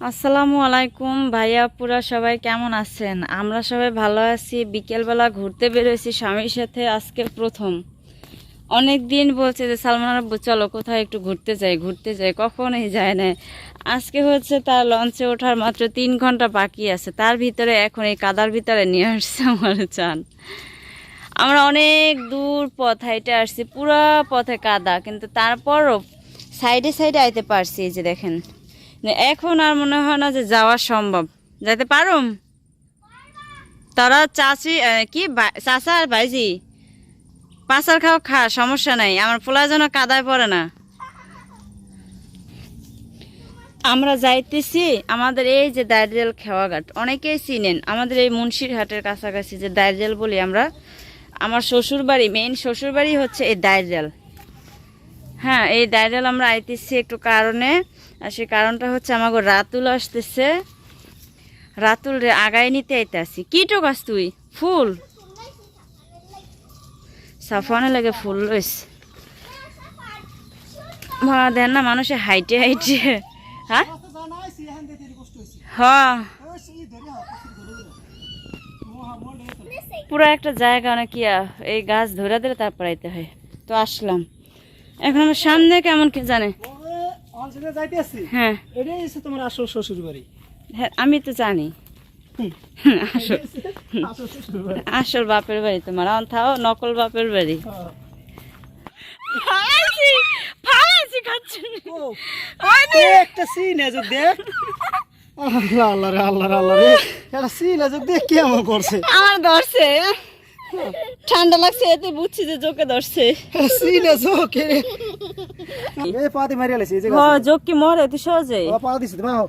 আসসালামু আলাইকুম ভাইয়া পুরা সবাই কেমন আছেন? আমরা সবাই ভালো আছি। বিকেলবেলা ঘুরতে বেরোয়েছি স্বামীর সাথে, আজকে প্রথম। অনেক দিন বলছে যে, সালমান আব্বু চলো কোথাও একটু ঘুরতে যাই ঘুরতে যাই। কখনোই যায় না আজকে হচ্ছে তার লঞ্চে ওঠার মাত্র তিন ঘণ্টা বাকি আছে। তার ভিতরে এখন এই কাদার ভিতরে নিয়ে আসছে আমার চান। আমরা অনেক দূর পথ হাইটে আসছি, পুরা পথে কাদা। কিন্তু তারপরও সাইডে সাইডে আইতে পারছি এই যে দেখেন। এখন আর মনে হয় না যে যাওয়া সম্ভব। যাইতে পারুম? তারা চাচি কি চাচা আর ভাইজি? পাচার খাও খা, সমস্যা নাই, আমার পোলা যেন কাদায় পড়ে না। আমরা যাইতেছি আমাদের এই যে দার্জিল খেওয়াঘাট। অনেকেই চিনেন, আমাদের এই মুন্সিরহাটের কাছাকাছি যে দার্জিল বলি আমরা, আমার শ্বশুর বাড়ি মেইন শ্বশুর বাড়ি হচ্ছে এই দার্জিল হ্যাঁ এই দাইরাল আমরা আইতেছি একটু কারণে। আর সেই কারণটা হচ্ছে আমাকে রাতুল আসতেছে। রাতুল রে আগায় নিতে আইতেছি। কি টো গাছ তুই? ফুল? সাফানে লাগে ফুল লইস। মা, দেন না, মানুষে হাইটে হাইটে। হ্যাঁ? হ্যাঁ। পুরো একটা জায়গা অনেক ইয়া, এই গাছ ধরে দিলে তারপর আইতে হয়। তো আসলাম। এখন আমার সামনে কেমন কি জানে? হ্যাঁ। এটাই হচ্ছে তোমার আসল শ্বশুর বাড়ি হ্যাঁ আমি তো জানি। আসল আসল বাপের বাড়ি তোমার এখন থাও নকল বাপের বাড়ি। হ্যাঁ। ফালাইছি ফালাইছি খাচ্ছি। একটা সিন আছে দেখ। আল্লাহ আল্লাহ রে আল্লাহ রে আল্লাহ রে। একটা সিন আছে দেখ কেমন করছে। আমার ধরছে। ঠান্ডা লাগছে এতে বুঝছি যে চোখে ধরছে। সিন আছে ওকে। এ পাতি মারি আলাইছে এই জায়গা যোগ কি মরে তুই সহজে। ও পা দিছে তুমি আও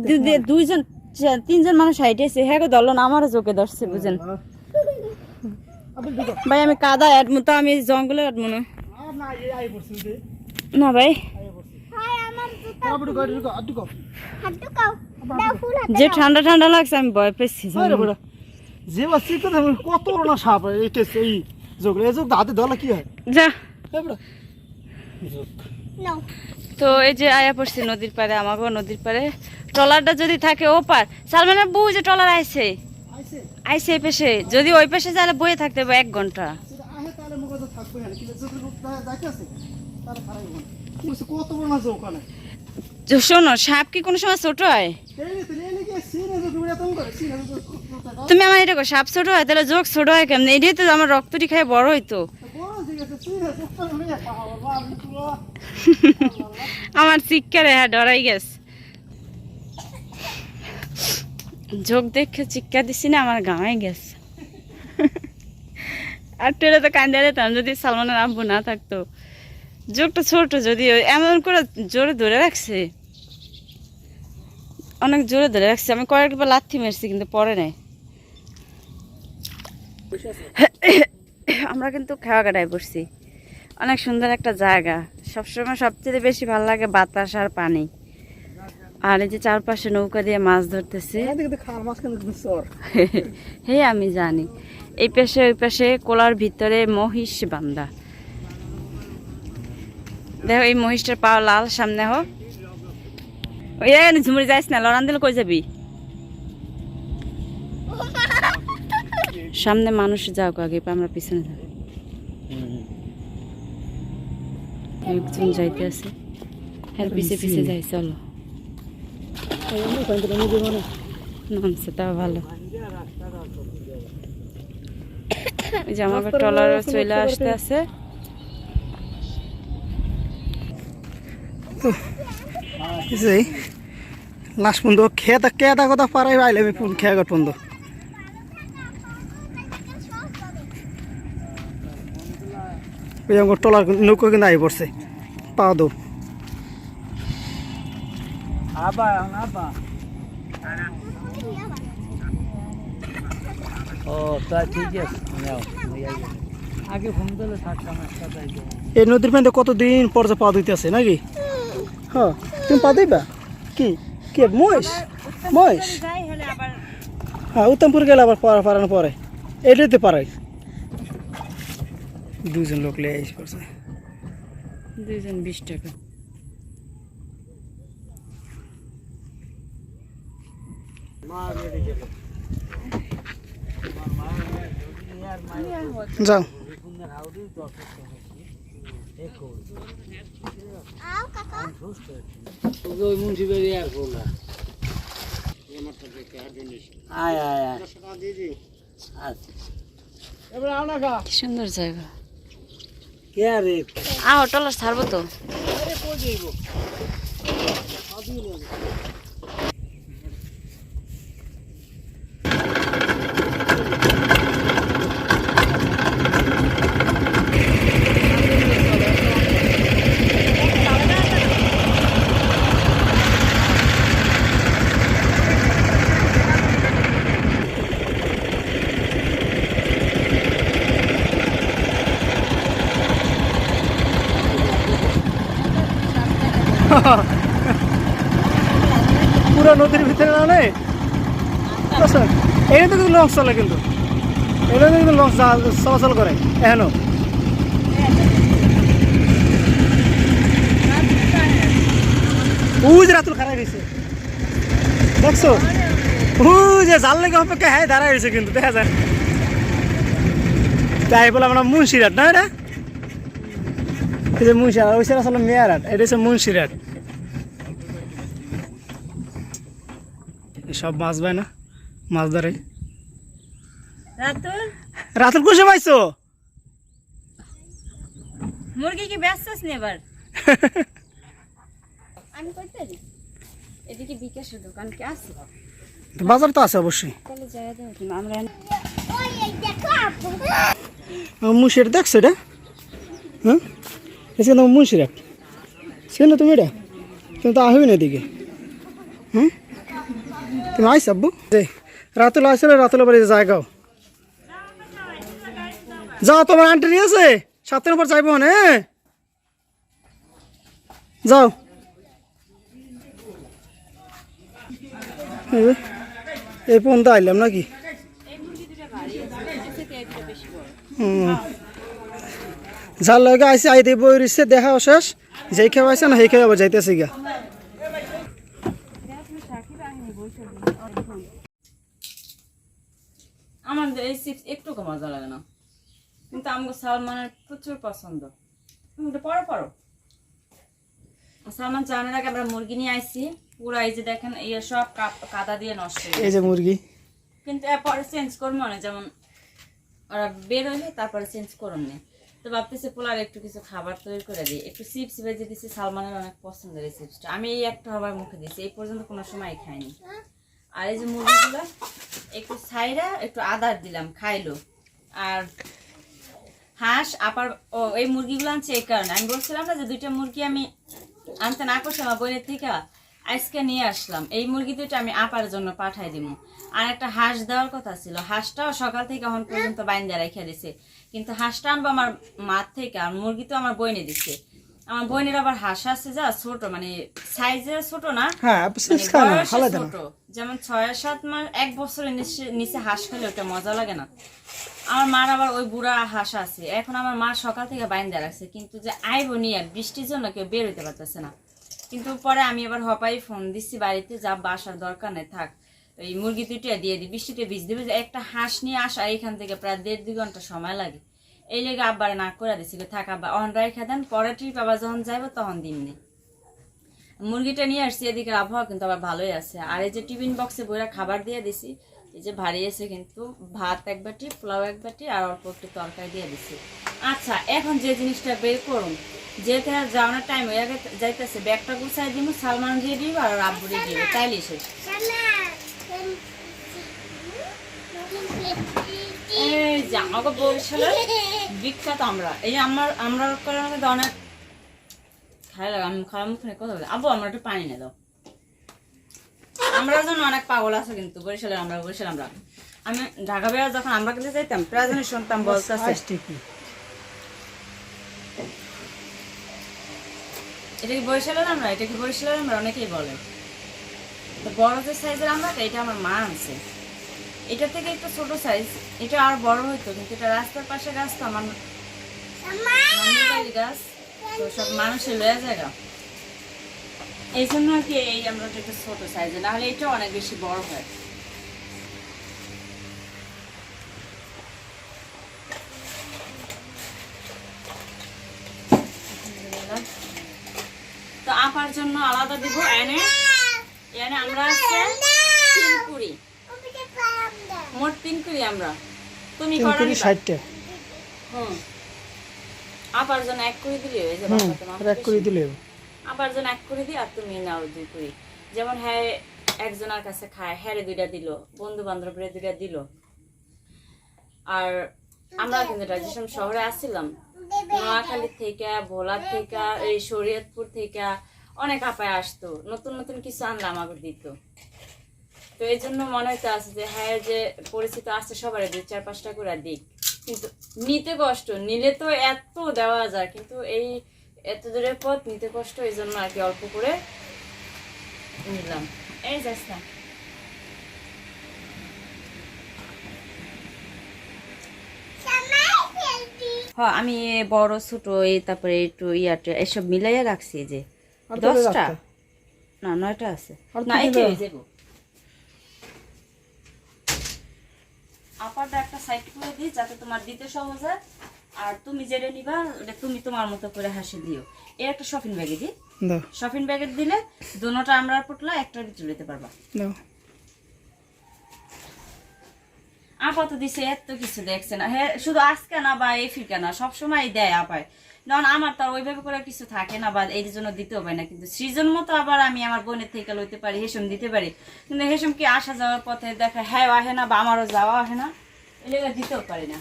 দু- দু- দুইজন তিনজন মানুষ হাইটেছে হ্যাঁ গো ধরলো না আমারও চোখে ধরছে বুঝেন। ভাই আমি কাদা আটমু তো আমি জঙ্গলে আটমু না না এই আই পড়ছে দে না ভাই। যে ঠান্ডা ঠান্ডা লাগছে আমি ভয় পেয়েছি যে বাচ্চি কথা কত না সাপ এইটা এই যোগ এই যোগ হাতে ধরলে কি হয়? যা। তো এই যে আয়া পড়ছি নদীর পাড়ে আমাকেও নদীর পাড়ে। ট্রলারটা যদি থাকে ও পার। সালমানের বউ যে ট্রলার আইছে। আইছে। আইছে এই পেশে। যদি ওই পেশে যালে বয়ে থাকতে হবে এক ঘণ্টা। তাহলে তাহলে শোনো সাপ কি কোনো সময় ছোট হয়? তুমি আমার এটা সাপ ছোট হয় তাহলে যোগ ছোট হয় কেমন? এটাই তো আমার রক্তটি খাই বড় হইতো। আমার চিৎকারে হ্যাঁ ডরাই গেছে। যোগ দেখে চিৎকার দিছি না, আমার গাঁয়ে গেছে। আর টেরে তো কান্দে দিতাম, যদি সালমানের আব্বু না থাকতো। যোগটা ছোট, যদি এমন করে জোরে ধরে রাখছে। অনেক জোরে ধরে রাখছে, আমি কয়েকবার লাথি মেরছি, কিন্তু পরে নাই। আমরা কিন্তু খাওয়া কাটায় পড়ছি। অনেক সুন্দর একটা জায়গা। সবসময় সবচেয়ে বেশি ভালো লাগে বাতাস আর পানি। আর এই যে চারপাশে নৌকা দিয়ে মাছ ধরতেছে। হে আমি জানি। এই পাশে ওই পাশে কোলার ভিতরে মহিষ বান্দা। দেখো এই মহিষটার পা লাল সামনে হোক। ওই ঝুমুরি যাইস না লড়ান দিলে কই যাবি? সামনে মানুষ যাও আগে আমরা পিছনে যাব। একজন যাইতে আছে। হ্যাঁ পিছে পিছে যাই, চলো। নামছে তা ভালো। ওই যে আমাকে ট্রলার চলে আসতে আছে। লাস্ট পর্যন্ত খেতা কেতা কথা পারাই আইলে আমি পুন খেয়া গট পর্যন্ত ওই আমার টলার নৌকো কিন্তু আই পড়ছে পাও দো এই নদীর পানিতে কতদিন পর যে পা ধুইতে আছে নাকি? হ্যাঁ তুমি পা দিবা কি কি মহিষ? মহিষ? হ্যাঁ উত্তমপুর গেলে আবার পারানো পরে। এটাতে পারাই দুজন লোক লে আইস করছে দুইজন বিশ টাকা। যাও। আয় আয় আয়। আচ্ছা কি সুন্দর জায়গা। আহ টলার ছাড়বো তো পুরো নদীর ভিতরে না নেই এটা তো কিন্তু লঞ্চ চলে কিন্তু। এটা কিন্তু লঞ্চ চলাচল করে। এখনও উজ রাতুল খারাই রয়েছে দেখছ? উ যে জাল লেগে অপেক্ষা হ্যাঁ দাঁড়ায় কিন্তু, দেখা যায়। তাই বলে আমরা মুন্সিরাট না এটা? মুন্সিরাট ওই সাইড আসলে মেয়ারাট এটা হচ্ছে মুন্সিরাট সব মাছ না, মাছ ধরে রাতুল? রাতুল কুসে পাইছো? মুরগি কি ব্যস্ত নি এবার? আমি করতে এদিকে বিকাশের দোকান কি আছে? বাজার তো আছে অবশ্যই। তাহলে যাই দাও তুমি আমরা মুন্সিরাট দেখছ এটা? হ্যাঁ? এসে তোমার মুন্সিরাট সে না তুমি এটা? তুমি তো আহিবি না এদিকে। হুম তুমি আইস আব্বু। রাতুল আসলে রাতুল বাড়ি জায়গাও যাও তোমার আন্টি আছে সাত দিনের পর যাইব না হ্যাঁ? যাও। এই পর্যন্ত আইলাম নাকি? যার লগে আইসি আই দিব রিসে দেখা শেষ। যেই খেয়ে আইসে না, সেই খেয়ে আবার যাইতেছে গা আমার এই চিপস একটু মজা লাগে না। কিন্তু আমাকে সালমানের প্রচুর পছন্দ। তুমি ওটা পরো পরো সালমান জানার আগে আমরা মুরগি নিয়ে আইছি। পুরো এই যে দেখেন এই সব কাদা দিয়ে নষ্ট এই যে মুরগি। কিন্তু এরপরে চেঞ্জ করব না যেমন ওরা বের হইলে তারপরে চেঞ্জ করুন না। তো ভাবতেছি পোলার একটু কিছু খাবার তৈরি করে দিই। একটু চিপস ভেজে দিচ্ছি সালমানের অনেক পছন্দের এই চিপসটা। আমি এই একটা আবার মুখে দিচ্ছি এই পর্যন্ত কোনো সময় খাইনি। আর এই যে মুরগিগুলো একটু ছাইরা একটু আদার দিলাম খাইলো। আর হাঁস, আপার, ও, এই মুরগিগুলো আনছে এই কারণে। আমি বলছিলাম না যে দুইটা মুরগি আমি আনতে না করছি, আমার বোনের থেকে আজকে নিয়ে আসলাম। এই মুরগি দুইটা আমি আপার জন্য পাঠাই দিব আর একটা হাঁস দেওয়ার কথা ছিল। হাঁসটাও সকাল থেকে এখন পর্যন্ত বাইন্দা রেখে দিছে। কিন্তু হাঁসটা আনব আমার মার থেকে, আর মুরগি তো আমার বইনে দিছে। আমার বোনের আবার হাঁস আছে যা ছোট মানে সাইজে ছোট না হ্যাঁ মানে ছোট। যেমন ছয় সাত মাস এক বছরের নিচে- হাঁস খেলে ওটা মজা লাগে না। আমার মার আবার ওই বুড়া হাঁস আছে। এখন আমার মা সকাল থেকে বাইন্দা রাখছে কিন্তু যে আইব নিয়ে বৃষ্টির জন্য কেউ বের হইতে পারতেছে না। কিন্তু পরে আমি আবার হপাই ফোন দিচ্ছি বাড়িতে যা বাসার দরকার নেই থাক ওই মুরগি দুইটা দিয়ে দিই বৃষ্টিতে ভিজ দিবে একটা হাঁস নিয়ে আসা এখান থেকে প্রায় দেড় দুই ঘণ্টা সময় লাগে। এই লেগে আব্বার না করে দিছিল থাক আব্বা অন রাইখা দেন পরে ট্রিপ আবার যখন যাইবো তখন দিমনি মুরগিটা নিয়ে আসছি এদিকে আবহাওয়া কিন্তু আবার ভালোই আছে। আর এই যে টিফিন বক্সে বইরা খাবার দিয়ে দিছি, এই যে ভারী আছে কিন্তু, ভাত এক বাটি, পোলাও এক বাটি, আর অল্প একটু তরকারি দিয়ে দিছি। আচ্ছা এখন যে জিনিসটা বের করুন, যেতে আর যাওয়ানোর টাইম হয়ে যাইতেছে, ব্যাগটা গুছাই দিব সালমান দিয়ে দিব আর আব্বু দিব তাইলে শেষ এই যে আমাকে বরিশালের বিখ্যাত আমরা। এই যে আমার আমরা অনেক খাই লাগে আমি খারাপ মুখে কথা বলে। আবু আমরা একটু পানি নিয়ে দাও। আমরা যেন অনেক পাগল আছে কিন্তু বরিশালের আমরা বরিশাল আমরা। আমি ঢাকা বেড়া যখন আমরা কিন্তু যাইতাম প্রায় শুনতাম বলতেছে। এটা কি বরিশালের আমরা? এটা কি বরিশালের আমরা? অনেকেই বলে। তো বড় যে সাইজের আমরা এটা আমার মা আনছে। এটা থেকে একটু ছোট সাইজ এটা আর বড় হইতো কিন্তু এটা রাস্তার পাশে গাছ তো আমার গাছ। তো সব মানুষের লয়া জায়গা এই জন্য আর কি এই আমরা ছোট সাইজে নাহলে এটা অনেক বেশি বড় হয়। আপার জন্য আলাদা দিব, এনে। এনে আমরা মোট তিন কুড়ি আমরা। তুমি হুম। আপার জন্য এক দিলে হয়ে যাবে এক করে দিলে আবার জন এক করে আর তুমি নাও দুই কুড়ি। যেমন হ্যাঁ একজনের কাছে খায় হ্যারে দুইটা দিল বন্ধু বান্ধবরে দুইটা দিল। আর আমরা কিন্তু রাজেশন শহরে আসছিলাম নোয়াখালী থেকে ভোলা থেকে এই শরীয়তপুর থেকে অনেক আপায় আসতো। নতুন নতুন কিছু আনলে আমাকে দিত। তো এই জন্য মনে হইতে আছে যে হ্যাঁ যে পরিচিত আসছে সবারই দুই চার পাঁচটা করে দিক। কিন্তু নিতে কষ্ট নিলে তো এত দেওয়া যায় কিন্তু এই এত দূরের পথ নিতে কষ্ট এই জন্য আর কি অল্প করে নিলাম। এই যাস না হ্যাঁ আমি বড় ছোট এই তারপরে একটু ইয়াটা এসব মিলাইয়া রাখছি যে। দশটা? না নয়টা আছে। না। হয়ে যাব। আপারটা একটা সাইড করে দিই যাতে তোমার দিতে সহজ হয়। আর তুমি যেটা নিবা তুমি তোমার মতো করে হাসি দিও। এর একটা শপিং ব্যাগে দিই। শপিং ব্যাগে দিলে দুটোটা আমরা পটলা একটা ভিতরে দিতে পারবা। আপা তো দিছে এত কিছু দেখছে না। হ্যাঁ শুধু আজকে না বা এই ফিরকে না সবসময় দেয় আপায়। কারণ আমার তো ওইভাবে করে কিছু থাকে না বা এই জন্য দিতেও পারি না। কিন্তু সৃজন মতো আবার আমি আমার বোনের থেকে লইতে পারি হেসম দিতে পারি। কিন্তু হেসম কি আসা যাওয়ার পথে দেখা হ্যাঁ আহে না বা আমারও যাওয়া আহে না? এগুলো দিতেও পারি না।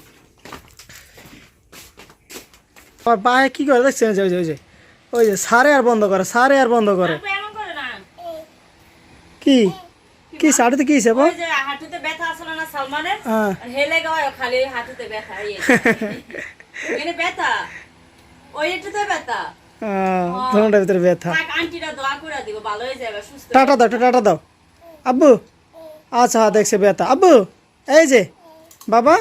আর পায়ে কি করে দেখছেন? ওই যে ওই যে, ওই যে সারে আর বন্ধ করে সারে আর বন্ধ করে। কি? কি সাড়েতে কি হিসাব হাঁটুতে ব্যথা আসলে না সালমানের? হ্যাঁ। হেলে গায় খালি হাঁটুতে ব্যথা ব্যথা? ব্যথা। ধরনের ভিতরে ব্যথা। থাক আন্টিরা দোয়া করে দিব ভালো হয়ে যাবে সুস্থ টাটা দাও টাটা দাও। আব্বু? আচ্ছা হ্যাঁ দেখছে ব্যথা। আব্বু এই যে বাবা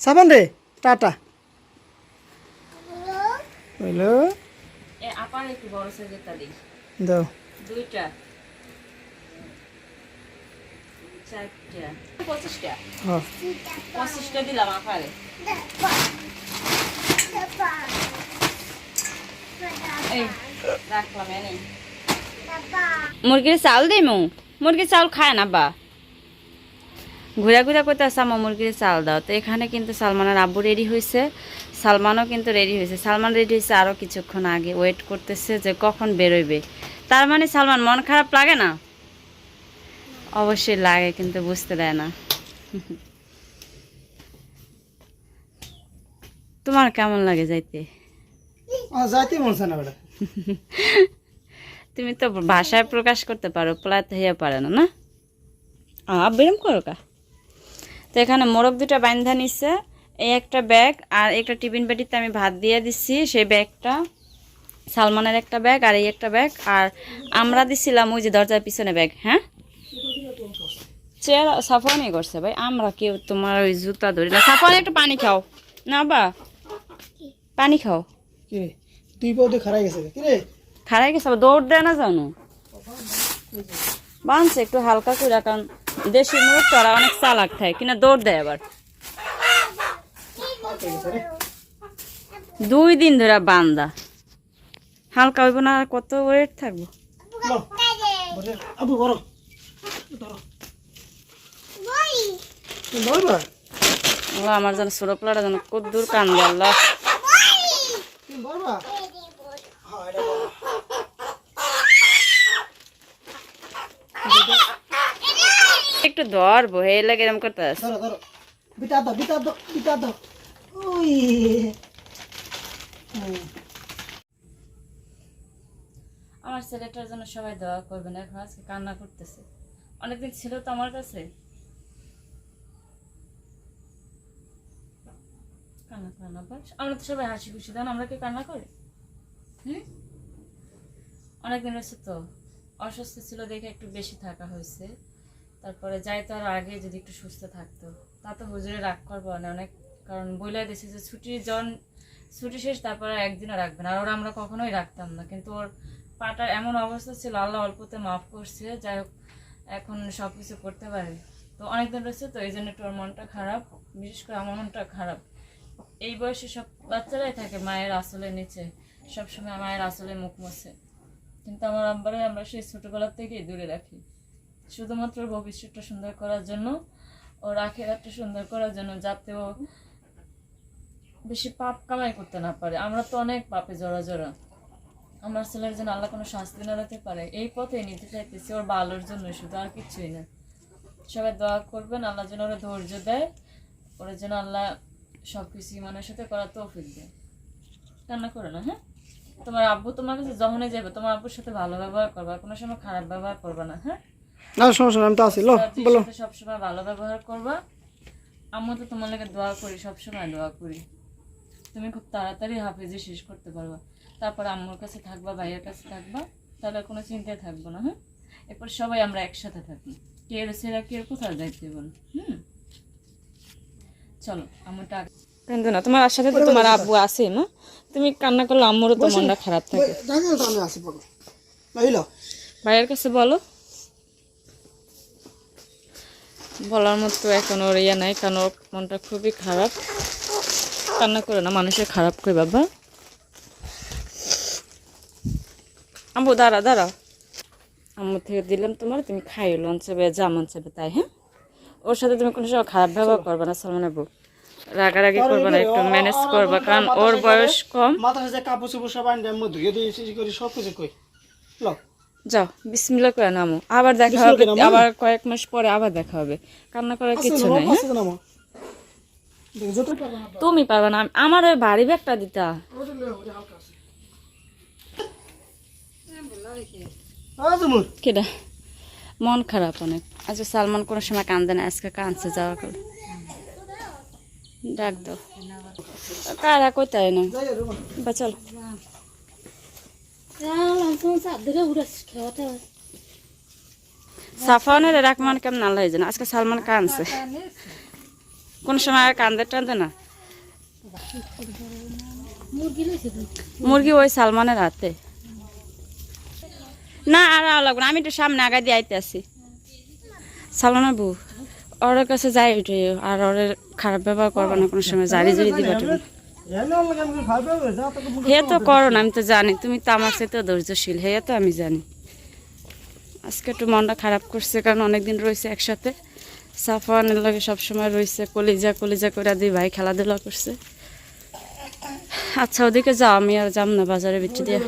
সাবান রে টাটা। হইল এ আপার একটু বড় সাইজেরটা দিই দাও। দুইটা। চারটা। পঁচিশটা। হ্যাঁ। পঁচিশটা দিলাম আপারে। মুরগির চাল দিই মুরগির চাল খায় না, বা। ঘুরা ঘুরা করতে আসা আমার মুরগির চাল দাও। তো এখানে কিন্তু সালমানের আব্বু রেডি হয়েছে সালমানও কিন্তু রেডি হয়েছে সালমান রেডি হয়েছে আরও কিছুক্ষণ আগে। ওয়েট করতেছে যে কখন বেরোবে তার মানে সালমান, মন খারাপ লাগে না? অবশ্যই লাগে, কিন্তু বুঝতে দেয় না। তোমার কেমন লাগে যাইতে? যাইতে মন চায় না বেটা। তুমি তো ভাষায় প্রকাশ করতে পারো প্লাতে হইয়া পারে না না? বেরম করো কা। তো এখানে মোরগ দুটা বান্ধা নিচ্ছে এই একটা ব্যাগ আর একটা টিফিন বাটিতে আমি ভাত দিয়ে দিচ্ছি সেই ব্যাগটা সালমানের একটা ব্যাগ আর এই একটা ব্যাগ আর আমরা দিছিলাম ওই যে দরজার পিছনে ব্যাগ হ্যাঁ? চেয়ার সাফানি করছে ভাই আমরা কেউ তোমার ওই জুতা ধরি না। সাফানি একটু পানি খাও। না বা? পানি খাও। তুই পদে খারাই গেছে। কি রে? খারাই গেছে দৌড় দেয় না জানো? বানছে একটু হালকা করে কারণ দেশি মুরগ তো অনেক চালাক থাকে কিনা দৌড় দেয় আবার। দুই দিন ধরে বান্দা। হালকা হইব না কত ওয়েট থাকব? বড় আমার যেন সুরপলাটা যেন কত দূর কান্দে আল্লাহ তুমি ধরবা হ্যাঁ এটা বড়। একটু ধরবো হে লাগে এরকম করতে ধরো ধরো। বিটা দাও বিটা দাও বিটা দাও ওই আমার ছেলেটার জন্য সবাই দোয়া করবেন এখন আজকে কান্না করতেছে। অনেকদিন ছিল তো আমার কাছে। কান্না কান্না বাস। আমরা তো সবাই হাসি খুশি দেন আমরা কি কান্না করি? হুম? অনেকদিন হয়েছে তো অসুস্থ ছিল দেখে একটু বেশি থাকা হয়েছে। তারপরে যাই তো আর আগে যদি একটু সুস্থ থাকতো। তা তো হুজুরে রাগ করব না, অনেক কারণ বইলা দিছে যে ছুটির জন, ছুটি শেষ তারপরে একদিনও রাখবেন আর ওরা আমরা কখনোই রাখতাম না। কিন্তু ওর পাটার এমন অবস্থা ছিল, আল্লাহ অল্পতে মাফ করছে, যাই হোক, এখন সব কিছু করতে পারে। তো অনেকদিন রয়েছে তো এই জন্য ওর মনটা খারাপ, বিশেষ করে আমার মনটা খারাপ। এই বয়সে সব বাচ্চারাই থাকে মায়ের আসলে নিচে, সবসময় মায়ের আসলে মুখ মুছে। কিন্তু আমার আব্বারে আমরা সেই ছোটবেলা থেকেই দূরে রাখি। শুধুমাত্র ভবিষ্যৎটা সুন্দর করার জন্য ও ওর আখেরাতটা সুন্দর করার জন্য যাতে ও বেশি পাপ কামাই করতে না পারে। আমরা তো অনেক পাপে জড়া জড়া। আমার ছেলের জন্য আল্লাহ কোনো শাস্তি না দিতে পারে। এই পথে নিতে চাইতেছি ওর ভালোর জন্য শুধু আর কিছুই না। সবাই দোয়া করবেন, আল্লাহ যেন ওরা ধৈর্য দেয়, ওরা যেন আল্লাহ সব কিছু ইমানের সাথে করার তৌফিক দেয়। কান্না করো না হ্যাঁ? তোমার আব্বু তোমার কাছে যখনই যাবে তোমার আব্বুর সাথে ভালো ব্যবহার করবা, কোনো সময় খারাপ ব্যবহার করবা না হ্যাঁ? না সমস্যা আমি তো আছি লো বলো। সবসময় ভালো ব্যবহার করবা। আম্মু তো তোমার লাগে দোয়া করি সবসময় দোয়া করি। তুমি খুব তাড়াতাড়ি হাফেজে শেষ করতে পারবা। তারপর আম্মুর কাছে থাকবা ভাইয়ের কাছে থাকবা তাহলে কোনো চিন্তায় থাকব না হ্যাঁ? এরপর সবাই আমরা একসাথে থাকি। কে সেরা কে কোথাও যাইতে বল হুম? চলো আম্মুটা কিন্তু না তোমার সাথে তো তোমার আব্বু আছে না? তুমি কান্না করলে আম্মুরও তো মনটা খারাপ থাকে। জানি তো আমি আছি বলো। এই লো। ভাইয়ের কাছে বলো। বলার মতো এখন ওর ইয়ে নাই কারণ ওর মনটা খুবই খারাপ। কান্না করে না মানুষের খারাপ করে বাবা। আম্মু দাঁড়া দাঁড়াও আম্মু থেকে দিলাম তোমার তুমি খাইও লঞ্চ চাবে যা মন চাবে তাই হ্যাঁ? ওর সাথে তুমি কোনো সময় খারাপ ব্যবহার করবে না সালমান আব্বু রাগারাগি করবে না একটু ম্যানেজ করবা কারণ ওর বয়স কম। মাথা কাপড় চোপড় সব আনি আমি ধুয়ে দিয়ে করি সব কিছু কই। লো যাও বিসমিল্লা করে নামো। আবার দেখা হবে আবার কয়েক মাস পরে আবার দেখা হবে। কান্না করার কিছু নাই হ্যাঁ? তুমি পারবে না আমার ওই ভারী ব্যাগটা দিতা। কেডা? মন খারাপ অনেক। আচ্ছা সালমান কোনো সময় কান্দে না আজকে কাঁদছে যাওয়ার করে ডাক দাও। কারা কোথায় না বা চল। সাফানের রাখমান কেমন আল্লাহ জানে আজকে সালমান কানছে কোন সময় আর কান্দে টান্দে না? মুরগি ওই সালমানের হাতে। না, আর লাগবে না। আমি একটু সামনে আগা দিয়ে আইতে আছি সালমানের বউ, ওর কাছে যাই উঠে আর ওর খারাপ ব্যবহার করব না কোনো সময়, জারি জারি দিবা হে তো করো না, আমি তো জানি। তুমি তো আমার সাথে ধৈর্যশীল। হে তো আমি জানি। আজকে একটু মনটা খারাপ করছে, কারণ অনেকদিন রয়েছে একসাথে। সাফানের লগে সবসময় রয়েছে, কলিজা কলিজা করে দুই ভাই খেলাধুলা করছে। আচ্ছা ওদিকে যাও, আমি আর যাম না বাজারে বিচ্ছি দিয়ে।